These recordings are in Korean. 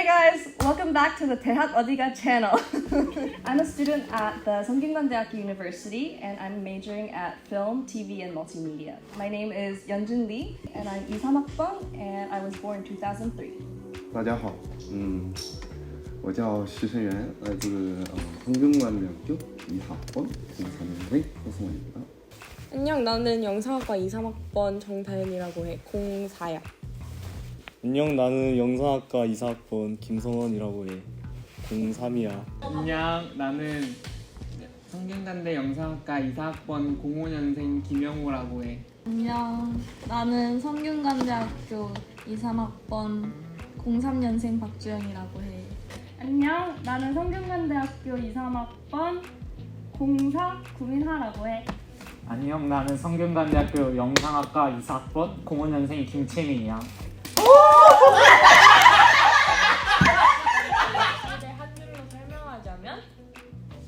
Hey guys, welcome back to the Tehat Odiga channel. I'm a student at the Songyungan University and I'm majoring at film, TV, and multimedia. My name is Yeonjun Lee and I'm Isamakbang and I was born in 2003. 大家好，嗯，我叫徐胜元，来自呃성균관대학교 2학번 04년생 호승원입니다. 안녕 나는 영상학과 2, 3학번 정다현이라고 해 04야 안녕 나는 영상학과 이사학번 김성원이라고 해 03이야 안녕 나는 성균관대 영상학과 이사학번 05년생 김영우라고 해 안녕. 나는 성균관대학교 2, 3학번 03년생 박주영이라고 해. 안녕, 나는 성균관대학교 2, 3학번 04 구민하라고 해. 안녕 나는 성균관대학교 영상학과 이사학번 05년생 김채민이야 입시를 한 줄로 설명하자면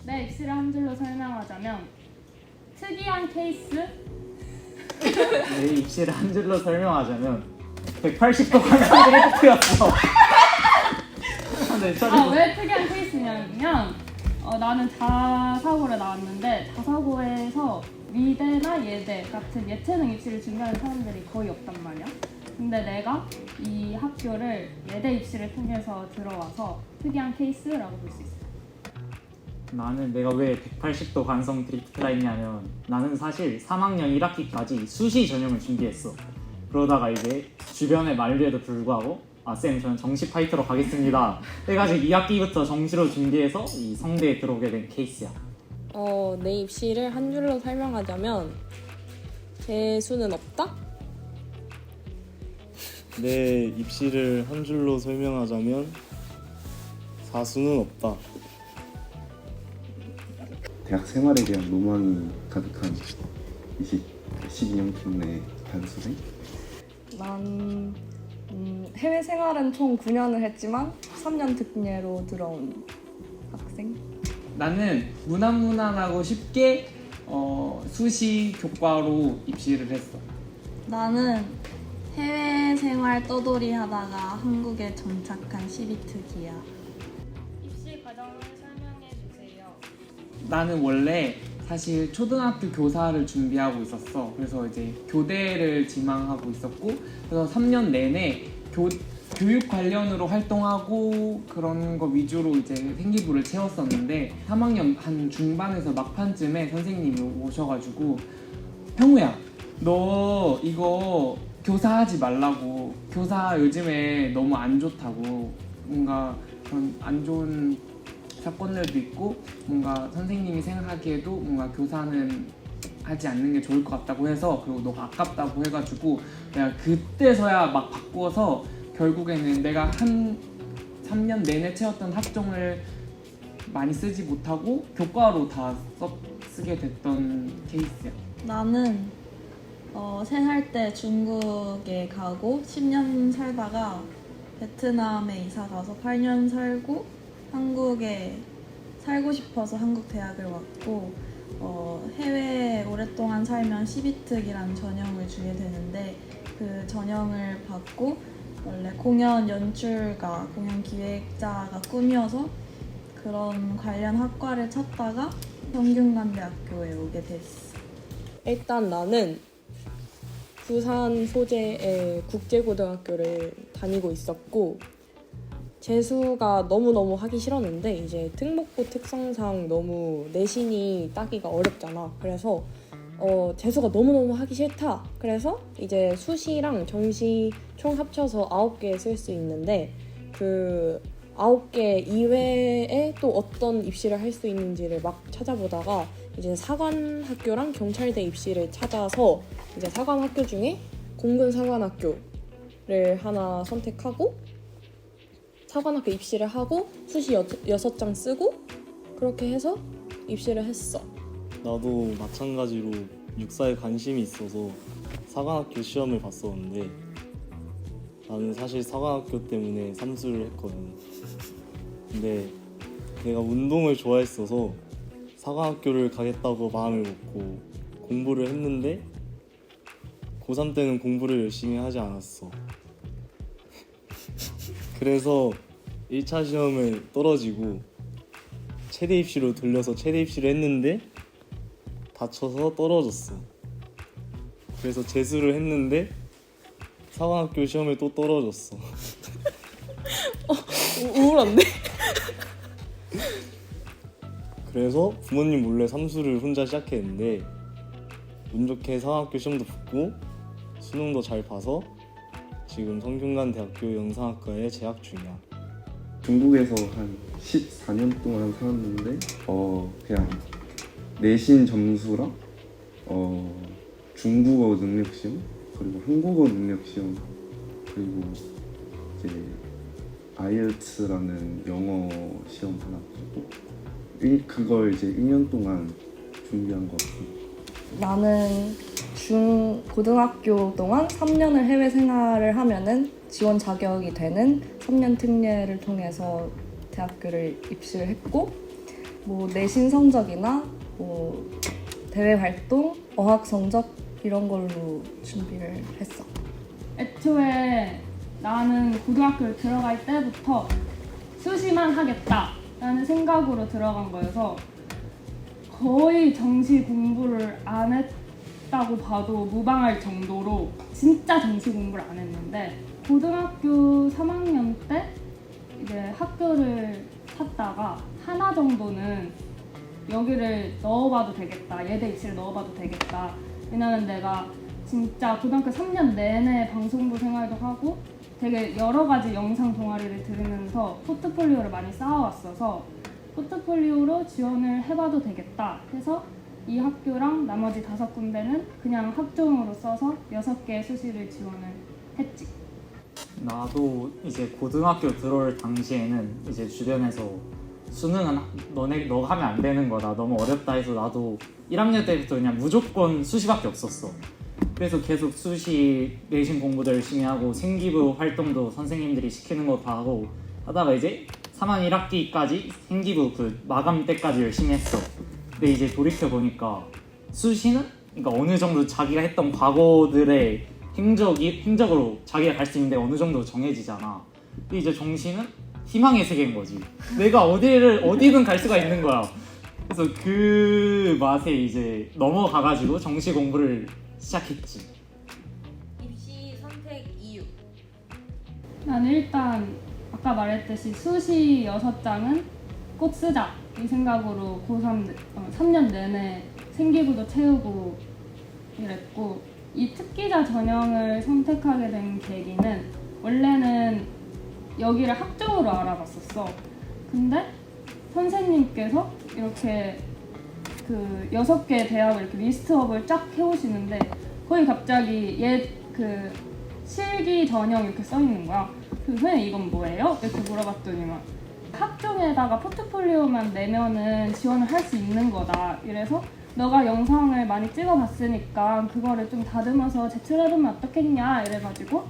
내 입시를 한 줄로 설명하자면 특이한 케이스, 내 입시를 한 줄로 설명하자면 180도 관상 드리프트였어 네, 아, 왜 특이한 케이스냐면 어, 나는 자사고를 나왔는데 자사고에서 미대나 예대 같은 예체능 입시를 준비하는 사람들이 거의 없단 말이야. 근데 내가 이 학교를 예대 입시를 통해서 들어와서 특이한 케이스라고 볼 수 있어. 나는 내가 왜 180도 관성 드리프트가 있냐면 나는 사실 3학년 1학기까지 수시 전형을 준비했어 그러다가 이제 주변의 만류에도 불구하고 아 쌤 저는 정시 파이터로 가겠습니다 해가지고 2학기부터 정시로 준비해서 이 성대에 들어오게 된 케이스야 어, 내 입시를 한 줄로 설명하자면 재수는 없다? 내 입시를 한 줄로 설명하자면 사수는 없다 대학 생활에 대한 로망이 가득한 20, 12년쯤 내 반수생. 난 음, 해외 생활은 총 9년을 했지만 3년 특례로 들어온 학생. 나는 무난무난하고 쉽게 어, 수시 교과로 입시를 했어 나는 해외 생활 떠돌이 하다가 한국에 정착한 12특이야. 입시 과정을 설명해 주세요. 나는 원래 사실 초등학교 교사를 준비하고 있었어. 그래서 이제 교대를 지망하고 있었고, 그래서 3년 내내 교, 교육 관련으로 활동하고 그런 거 위주로 이제 생기부를 채웠었는데 3학년 한 중반에서 막판쯤에 선생님이 오셔가지고 형우야, 너 이거 교사하지 말라고. 교사 요즘에 너무 안 좋다고. 뭔가 그런 안 좋은 사건들도 있고 뭔가 선생님이 생각하기에도 뭔가 교사는 하지 않는 게 좋을 것 같다고 해서 그리고 너가 아깝다고 해가지고 내가 그때서야 막 바꾸어서 결국에는 내가 한 3년 내내 채웠던 학종을 많이 쓰지 못하고 교과로 다 써, 쓰게 됐던 케이스야. 나는 어, 3살 때 중국에 가고 10년 살다가 베트남에 이사 가서 8년 살고 한국에 살고 싶어서 한국 대학을 왔고 어, 해외에 오랫동안 살면 12특이라는 전형을 주게 되는데 그 전형을 받고 원래 공연 연출가, 공연 기획자가 꿈이어서 그런 관련 학과를 찾다가 성균관대학교에 오게 됐어. 일단 나는 부산 소재의 국제고등학교를 다니고 있었고 재수가 너무너무 하기 싫었는데 이제 특목고 특성상 너무 내신이 따기가 어렵잖아. 그래서 어, 재수가 너무너무 하기 싫다. 그래서 이제 수시랑 정시 총 합쳐서 9개 쓸 수 있는데 그 9개 이외에 또 어떤 입시를 할 수 있는지를 막 찾아보다가 이제 사관학교랑 경찰대 입시를 찾아서 이제 사관학교 중에 공군 사관학교를 하나 선택하고 사관학교 입시를 하고 수시 여, 여섯 장 쓰고 그렇게 해서 입시를 했어. 나도 마찬가지로 육사에 관심이 있어서 사관학교 시험을 봤었는데 나는 사실 사관학교 때문에 삼수를 했거든 근데 내가 운동을 좋아했어서 사관학교를 가겠다고 마음을 먹고 공부를 했는데 고3 때는 공부를 열심히 하지 않았어. 그래서 1차 시험을 떨어지고 최대 입시로 돌려서 최대 입시를 했는데 다쳐서 떨어졌어. 그래서 재수를 했는데 사관학교 시험을 또 떨어졌어. 우- 우울한데? 그래서 부모님 몰래 삼수를 혼자 시작했는데 운 좋게 사관학교 시험도 붙고 수능도 잘 봐서 지금 성균관 대학교 영상학과에 재학 중이야. 중국에서 한 14년 동안 살았는데 어 그냥 내신 점수랑 어 중국어 능력 시험 그리고 한국어 능력 시험 그리고 이제 아이엘츠라는 영어 시험 하나 보고 일 그걸 이제 1년 동안 준비한 것 같습니다. 나는 중 고등학교 동안 3년을 해외 생활을 하면은 지원 자격이 되는 3년 특례를 통해서 대학교를 입시를 했고 뭐 내신 성적이나 뭐 대외 활동, 어학 성적 이런 걸로 준비를 했어. 애초에 나는 고등학교를 들어갈 때부터 수시만 하겠다 라는 생각으로 들어간 거여서 거의 정시 공부를 안 했다고 봐도 무방할 정도로 진짜 정시 공부를 안 했는데 고등학교 3학년 때 이제 학교를 찾다가 하나 정도는 여기를 넣어봐도 되겠다 예대 입시를 넣어봐도 되겠다. 왜냐면 내가 진짜 고등학교 3년 내내 방송부 생활도 하고 되게 여러 가지 영상 동아리를 들으면서 포트폴리오를 많이 쌓아왔어서 포트폴리오로 지원을 해봐도 되겠다 해서 이 학교랑 나머지 다섯 군데는 그냥 학종으로 써서 여섯 개의 수시를 지원을 했지. 나도 이제 고등학교 들어올 당시에는 이제 주변에서 수능은 너네 너 하면 안 되는 거다 너무 어렵다 해서 나도 1학년 때부터 그냥 무조건 수시밖에 없었어 그래서 계속 수시 내신 공부도 열심히 하고 생기부 활동도 선생님들이 시키는 거 다 하고 하다가 이제 3학 1학기까지 생기부 그 마감 때까지 열심히 했어 근데 이제 돌이켜 보니까 수시는 그러니까 어느 정도 자기가 했던 과거들의 행적이 행적으로 자기가 갈 수 있는데 어느 정도 정해지잖아. 근데 이제 정시는 희망의 세계인 거지. 내가 어디를 어디든 갈 수가 있는 거야. 그래서 그 맛에 이제 넘어가가지고 정시 공부를 시작했지. 입시 선택 이유. 나는 일단 아까 말했듯이 수시 여섯 장은 꼭 쓰자 이 생각으로 고3 어, 3년 내내 생기부도 채우고 이랬고 이 특기자 전형을 선택하게 된 계기는 원래는 여기를 학종으로 알아봤었어. 근데 선생님께서 이렇게 그 여섯 개 대학을 이렇게 리스트업을 쫙 해오시는데 거기 갑자기 옛 그 실기 전형 이렇게 써 있는 거야. 그 선생님 이건 뭐예요? 이렇게 물어봤더니만 학종에다가 포트폴리오만 내면은 지원을 할 수 있는 거다. 이래서 너가 영상을 많이 찍어봤으니까 그거를 좀 다듬어서 제출해보면 어떻겠냐 이래가지고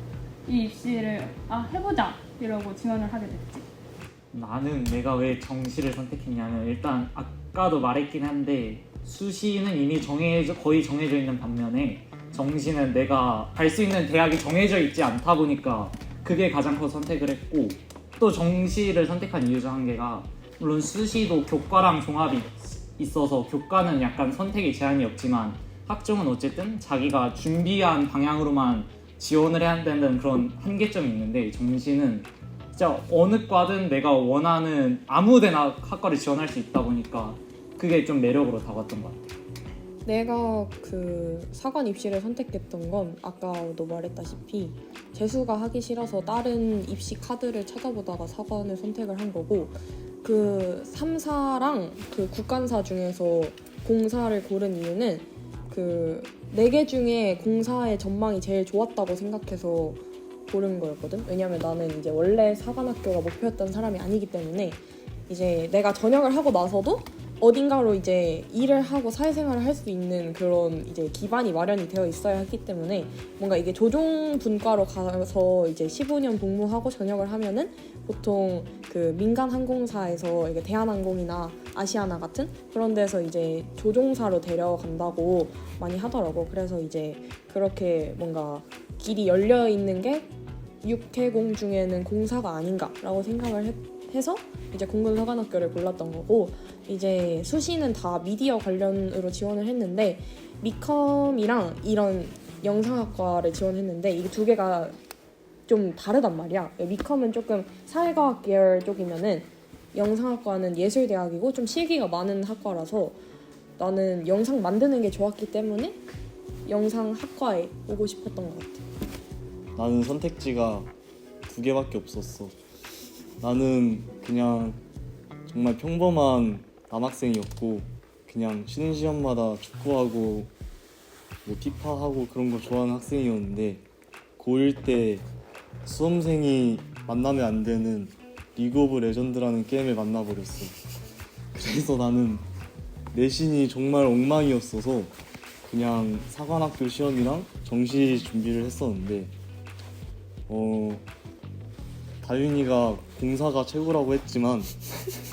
이 입시를 아 해보자 이러고 지원을 하게 됐지. 나는 내가 왜 정시를 선택했냐면 일단 아까도 말했긴 한데 수시는 이미 정해져 거의 정해져 있는 반면에 정시는 내가 갈 수 있는 대학이 정해져 있지 않다 보니까 그게 가장 커 선택을 했고 또 정시를 선택한 이유 중 한 개가 물론 수시도 교과랑 종합이 있어서 교과는 약간 선택의 제한이 없지만 학종은 어쨌든 자기가 준비한 방향으로만 지원을 해야 된다는 그런 한계점이 있는데 정시는 진짜 어느 과든 내가 원하는 아무데나 학과를 지원할 수 있다 보니까 그게 좀 매력으로 다가왔던 것 같아. 내가 그 사관 입시를 선택했던 건 아까도 말했다시피 재수가 하기 싫어서 다른 입시 카드를 찾아보다가 사관을 선택을 한 거고 그 3사랑 그 국간사 중에서 공사를 고른 이유는 그네개 중에 공사의 전망이 제일 좋았다고 생각해서 고른 거였거든. 왜냐면 나는 이제 원래 사관학교가 목표였던 사람이 아니기 때문에 이제 내가 전역을 하고 나서도 어딘가로 이제 일을 하고 사회생활을 할 수 있는 그런 이제 기반이 마련이 되어 있어야 했기 때문에 뭔가 이게 조종 분과로 가서 이제 15년 복무하고 전역을 하면은 보통 그 민간 항공사에서 이게 대한항공이나 아시아나 같은 그런 데서 이제 조종사로 데려간다고 많이 하더라고. 그래서 이제 그렇게 뭔가 길이 열려 있는 게 육해공 중에는 공사가 아닌가라고 생각을 했- 해서 이제 공군 사관학교를 골랐던 거고 이제 수시는 다 미디어 관련으로 지원을 했는데 미컴이랑 이런 영상학과를 지원했는데 이게 두 개가 좀 다르단 말이야. 미컴은 조금 사회과학 계열 쪽이면은 영상학과는 예술대학이고 좀 실기가 많은 학과라서 나는 영상 만드는 게 좋았기 때문에 영상학과에 오고 싶었던 것 같아. 나는 선택지가 두 개밖에 없었어. 나는 그냥 정말 평범한 남학생이었고 그냥 쉬는 시간마다 축구하고 뭐 피파하고 그런 거 좋아하는 학생이었는데 고1 때 수험생이 만나면 안 되는 리그 오브 레전드라는 게임을 만나버렸어. 그래서 나는 내신이 정말 엉망이었어서 그냥 사관학교 시험이랑 정시 준비를 했었는데 어 다윤이가 공사가 최고라고 했지만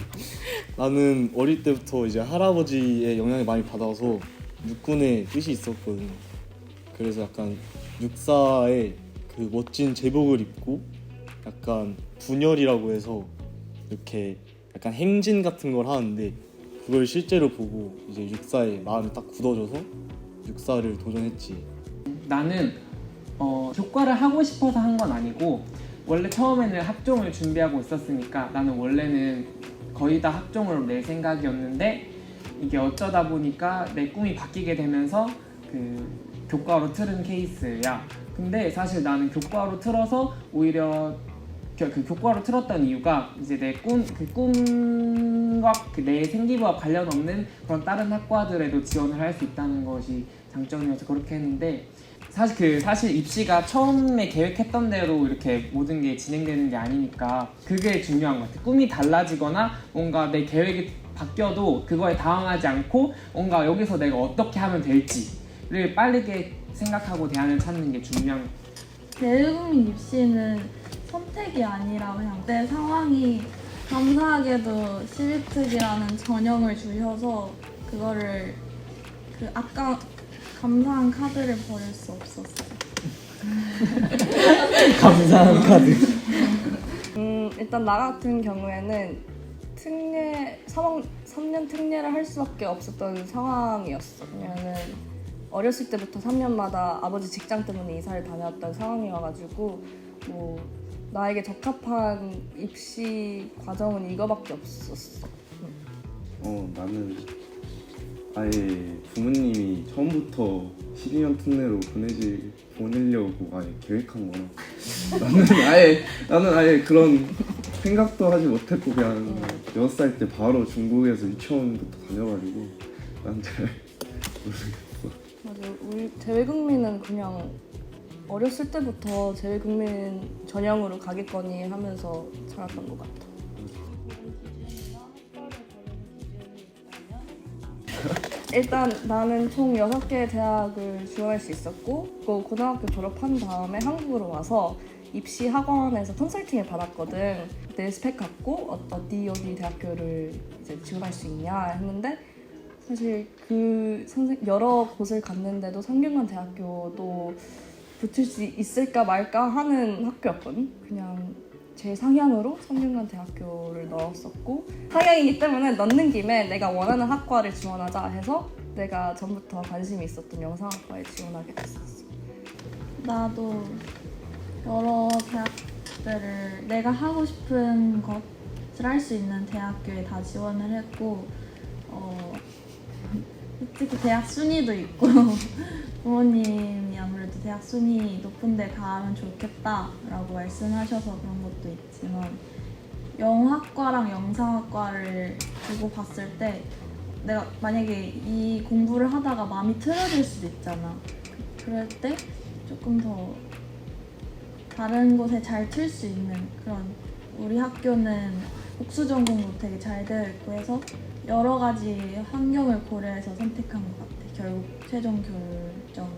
나는 어릴 때부터 이제 할아버지의 영향을 많이 받아서 육군에 뜻이 있었거든. 그래서 약간 육사에 그 멋진 제복을 입고 약간 분열이라고 해서 이렇게 약간 행진 같은 걸 하는데 그걸 실제로 보고 이제 육사에 마음이 딱 굳어져서 육사를 도전했지. 나는 어, 교과를 하고 싶어서 한 건 아니고 원래 처음에는 학종을 준비하고 있었으니까 나는 원래는 거의 다 학종으로 낼 생각이었는데 이게 어쩌다 보니까 내 꿈이 바뀌게 되면서 그 교과로 틀은 케이스야. 근데 사실 나는 교과로 틀어서 오히려 그, 그 교과로 틀었던 이유가 이제 내 꿈 그 꿈과 그 내 생기부와 관련 없는 그런 다른 학과들에도 지원을 할 수 있다는 것이 장점이어서 그렇게 했는데 사실 그 사실 입시가 처음에 계획했던 대로 이렇게 모든 게 진행되는 게 아니니까 그게 중요한 것 같아. 꿈이 달라지거나 뭔가 내 계획이 바뀌어도 그거에 당황하지 않고 뭔가 여기서 내가 어떻게 하면 될지를 빠르게 생각하고 대안을 찾는 게 중요한 것 같아. 대외국민 입시는 선택이 아니라 그냥 내 상황이 감사하게도 시립특이라는 전형을 주셔서 그거를 그 아까 감사한 카드를 버릴 수 없었어요. 감사한 카드. 음, 일단 나 같은 경우에는 특례 3학, 3년 특례를 할 수밖에 없었던 상황이었어. 왜냐면은 어렸을 때부터 3년마다 아버지 직장 때문에 이사를 다녔던 상황이어가지고 뭐 나에게 적합한 입시 과정은 이거밖에 없었어. 어 나는 아예 부모님이 처음부터 12년 특례로 보내지 보내려고 아예 계획한 거나. 나는 아예 나는 아예 그런 생각도 하지 못했고 그냥 여섯 살 때 바로 중국에서 유치원부터 다녀가지고 난잘 맞아, 우리 재외국민은 그냥 어렸을 때부터 재외국민 전형으로 가겠거니 하면서 살았던 것 같아. 일단 나는 총 6개의 대학을 지원할 수 있었고 그 고등학교 졸업한 다음에 한국으로 와서 입시 학원에서 컨설팅을 받았거든. 내 스펙 갖고 어디 어디 대학교를 이제 지원할 수 있냐 했는데 사실 그 선생 여러 곳을 갔는데도 성균관 대학교도 붙을 수 있을까 말까 하는 학교였거든. 그냥 제 상향으로 성균관 대학교를 넣었었고 상향이기 때문에 넣는 김에 내가 원하는 학과를 지원하자 해서 내가 전부터 관심이 있었던 영상학과에 지원하게 됐었어. 나도 여러 대학들을 내가 하고 싶은 것을 할 수 있는 대학교에 다 지원을 했고 어, 솔직히 대학 순위도 있고 부모님이 아무래도 대학 순위 높은 데 가면 좋겠다라고 말씀하셔서 그런 것도 있지만 영화과랑 영상학과를 두고 봤을 때 내가 만약에 이 공부를 하다가 마음이 틀어질 수도 있잖아. 그- 그럴 때 조금 더 다른 곳에 잘 틀 수 있는 그런 우리 학교는 복수 전공도 되게 잘 되어 있고 해서 여러 가지 환경을 고려해서 선택한 것 같아. 결국 최종 결정을.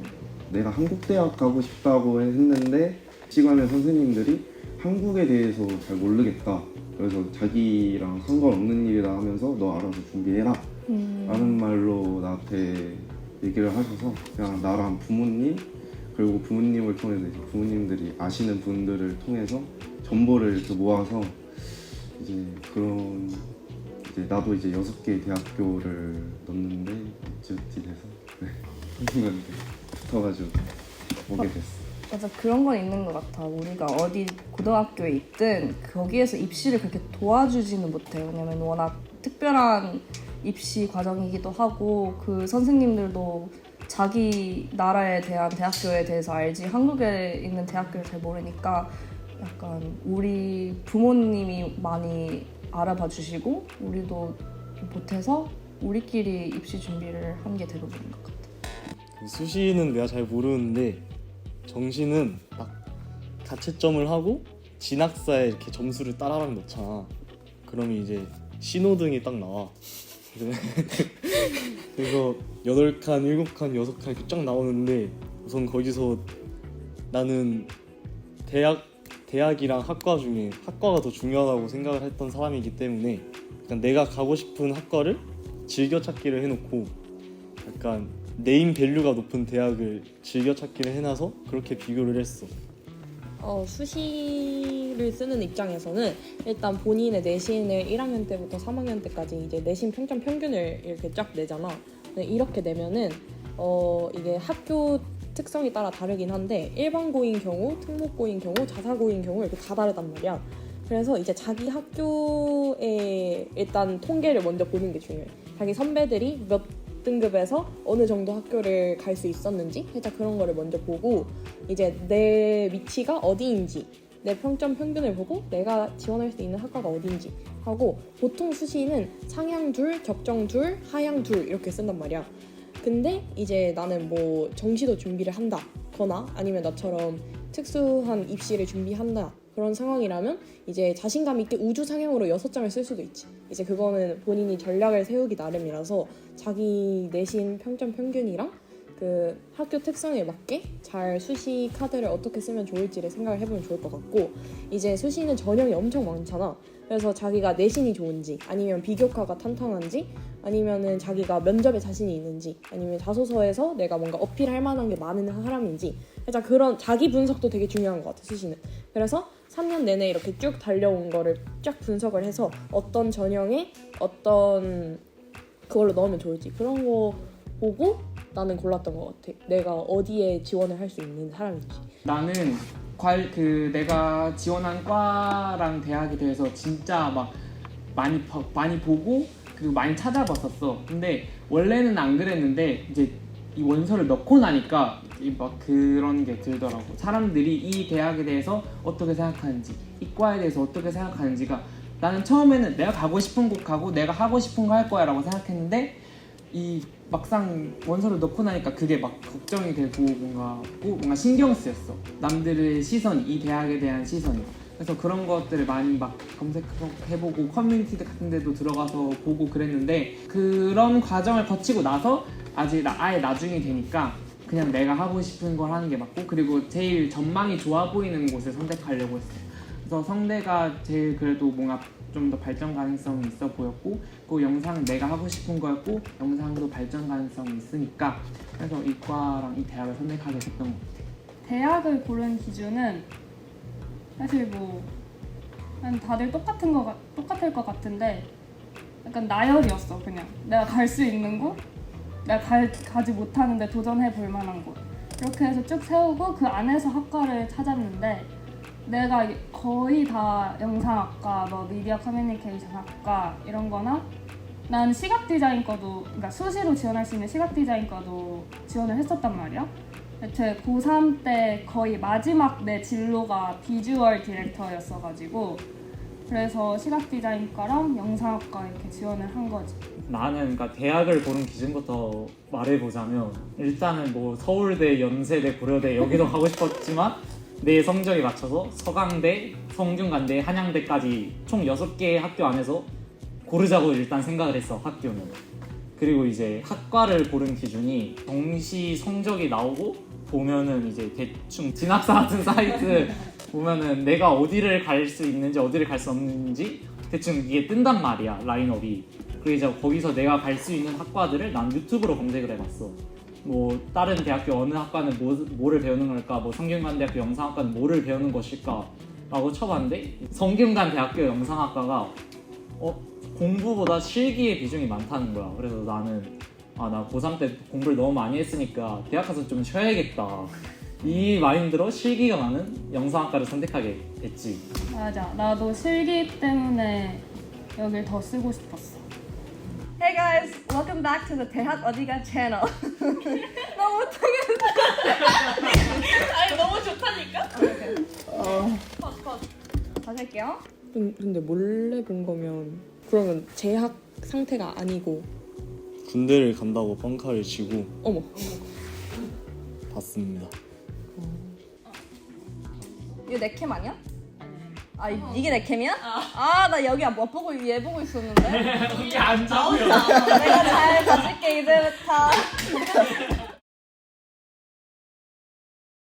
내가 한국 대학 가고 싶다고 했는데 시간에 선생님들이 한국에 대해서 잘 모르겠다. 그래서 자기랑 상관없는 일이다 하면서 너 알아서 준비해라. 음, 라는 말로 나한테 얘기를 하셔서 그냥 나랑 부모님 그리고 부모님을 통해서 이제 부모님들이 아시는 분들을 통해서 정보를 이렇게 모아서 이제 그런 이제 나도 이제 여섯 개 대학교를 넣는데 지읒지 돼서 네. 선생님한테 붙어가지고 오게 됐어. 맞아 그런 건 있는 것 같아. 우리가 어디 고등학교에 있든 거기에서 입시를 그렇게 도와주지는 못해. 왜냐면 워낙 특별한 입시 과정이기도 하고 그 선생님들도 자기 나라에 대한 대학교에 대해서 알지 한국에 있는 대학교를 잘 모르니까 약간 우리 부모님이 많이 알아봐 주시고 우리도 못해서 우리끼리 입시 준비를 한 게 대부분인 것 같아. 그 수시는 내가 잘 모르는데 정시는 딱 가채점을 하고 진학사에 이렇게 점수를 따라랑 넣잖아. 그러면 이제 신호등이 딱 나와. 그래서 여덟 칸, 일곱 칸, 여섯 칸 이렇게 쫙 나오는데 우선 거기서 나는 대학 대학이랑 학과 중에 학과가 더 중요하다고 생각을 했던 사람이기 때문에 약간 내가 가고 싶은 학과를 즐겨 찾기를 해놓고 약간 네임 밸류가 높은 대학을 즐겨 찾기를 해놔서 그렇게 비교를 했어. 어, 수시를 쓰는 입장에서는 일단 본인의 내신을 1학년 때부터 3학년 때까지 이제 내신 평점 평균을 이렇게 쫙 내잖아. 이렇게 내면은 어, 이게 학교 특성에 따라 다르긴 한데 일반고인 경우, 특목고인 경우, 자사고인 경우 이렇게 다 다르단 말이야. 그래서 이제 자기 학교에 일단 통계를 먼저 보는 게 중요해. 자기 선배들이 몇 등급에서 어느 정도 학교를 갈 수 있었는지 살짝 그런 거를 먼저 보고 이제 내 위치가 어디인지 내 평점 평균을 보고 내가 지원할 수 있는 학과가 어딘지 하고 보통 수시는 상향 둘, 적정 둘, 하향 둘 이렇게 쓴단 말이야. 근데 이제 나는 뭐 정시도 준비를 한다거나 아니면 나처럼 특수한 입시를 준비한다 그런 상황이라면 이제 자신감 있게 우주 상향으로 여섯 장을 쓸 수도 있지. 이제 그거는 본인이 전략을 세우기 나름이라서 자기 내신 평점 평균이랑 그 학교 특성에 맞게 잘 수시 카드를 어떻게 쓰면 좋을지를 생각을 해보면 좋을 것 같고 이제 수시는 전형이 엄청 많잖아. 그래서 자기가 내신이 좋은지 아니면 비교과가 탄탄한지 아니면은 자기가 면접에 자신이 있는지 아니면 자소서에서 내가 뭔가 어필할 만한 게 많은 사람인지 살짝 그런 자기 분석도 되게 중요한 것 같아 수시는. 그래서 3년 내내 이렇게 쭉 달려온 거를 쫙 분석을 해서 어떤 전형에 어떤 그걸로 넣으면 좋을지 그런 거 보고 나는 골랐던 것 같아. 내가 어디에 지원을 할 수 있는 사람인지. 나는 관, 그 내가 지원한 과랑 대학에 대해서 진짜 막 많이 봐- 많이 보고 그리고 많이 찾아봤었어. 근데 원래는 안 그랬는데 이제 이 원서를 넣고 나니까 이 막 그런 게 들더라고. 사람들이 이 대학에 대해서 어떻게 생각하는지, 이 과에 대해서 어떻게 생각하는지가 나는 처음에는 내가 가고 싶은 곳 가고 내가 하고 싶은 거 할 거야라고 생각했는데 이 막상 원서를 넣고 나니까 그게 막 걱정이 되고 뭔가 꼭 뭔가 신경 쓰였어. 남들의 시선, 이 대학에 대한 시선이. 그래서 그런 것들을 많이 막 검색해보고 커뮤니티 같은 데도 들어가서 보고 그랬는데 그런 과정을 거치고 나서 아직 나- 아예 나중이 되니까 그냥 내가 하고 싶은 걸 하는 게 맞고 그리고 제일 전망이 좋아 보이는 곳을 선택하려고 했어요. 그래서 성대가 제일 그래도 뭔가 좀 더 발전 가능성이 있어 보였고 그 영상 내가 하고 싶은 거였고 영상도 발전 가능성이 있으니까 그래서 이과랑 이 대학을 선택하게 됐던 것 같아요. 대학을 고른 기준은 사실 뭐난 다들 똑같은 거 같- 똑같을 것 같은데 약간 나열이었어 그냥 내가 갈 수 있는 곳 내가 갈, 가지 못하는데 도전해 볼 만한 곳 이렇게 해서 쭉 세우고 그 안에서 학과를 찾았는데 내가 거의 다 영상학과, 뭐 미디어 커뮤니케이션 학과 이런 거나 난 시각 디자인 거도 그러니까 수시로 지원할 수 있는 시각 디자인 거도 지원을 했었단 말이야. 제 고3 때 거의 마지막 내 진로가 비주얼 디렉터였어가지고 그래서 시각 디자인과랑 영상학과 이렇게 지원을 한 거지. 나는 그러니까 대학을 고른 기준부터 말해보자면 일단은 뭐 서울대, 연세대, 고려대 여기도 가고 싶었지만 내 성적에 맞춰서 서강대, 성균관대, 한양대까지 총 6개의 학교 안에서 고르자고 일단 생각을 했어 학교는 그리고 이제 학과를 고른 기준이 정시 성적이 나오고 보면은 이제 대충 진학사 같은 사이트 보면은 내가 어디를 갈 수 있는지 어디를 갈 수 없는지 대충 이게 뜬단 말이야 라인업이. 그리고 이제 거기서 내가 갈 수 있는 학과들을 난 유튜브로 검색을 해봤어. 뭐 다른 대학교 어느 학과는 뭐, 뭐를 배우는 걸까 뭐 성균관대학교 영상학과는 뭐를 배우는 것일까 라고 쳐봤는데 성균관대학교 영상학과가 어, 공부보다 실기의 비중이 많다는 거야. 그래서 나는 아 나 고3 때 공부를 너무 많이 했으니까 대학 가서 좀 쉬어야겠다 이 마인드로 실기가 많은 영상학과를 선택하게 됐지 맞아. 나도 실기 때문에 여길 더 쓰고 싶었어. Hey guys, welcome back to the 대학 어디가 channel. 너무 못하겠어. 아니 너무 좋다니까. 컷 컷. 다시 할게요. 근- 근데 몰래 본 거면 그러면 재학 상태가 아니고 군대를 간다고 뻥카를 치고 어머 봤습니다. 이거 내 캠 아니야? 아 이, 이게 내 캠이야? 아 나 여기 못 보고 얘 보고 있었는데. 이게 안 잡혀. 내가 잘 봐줄게 이제부터.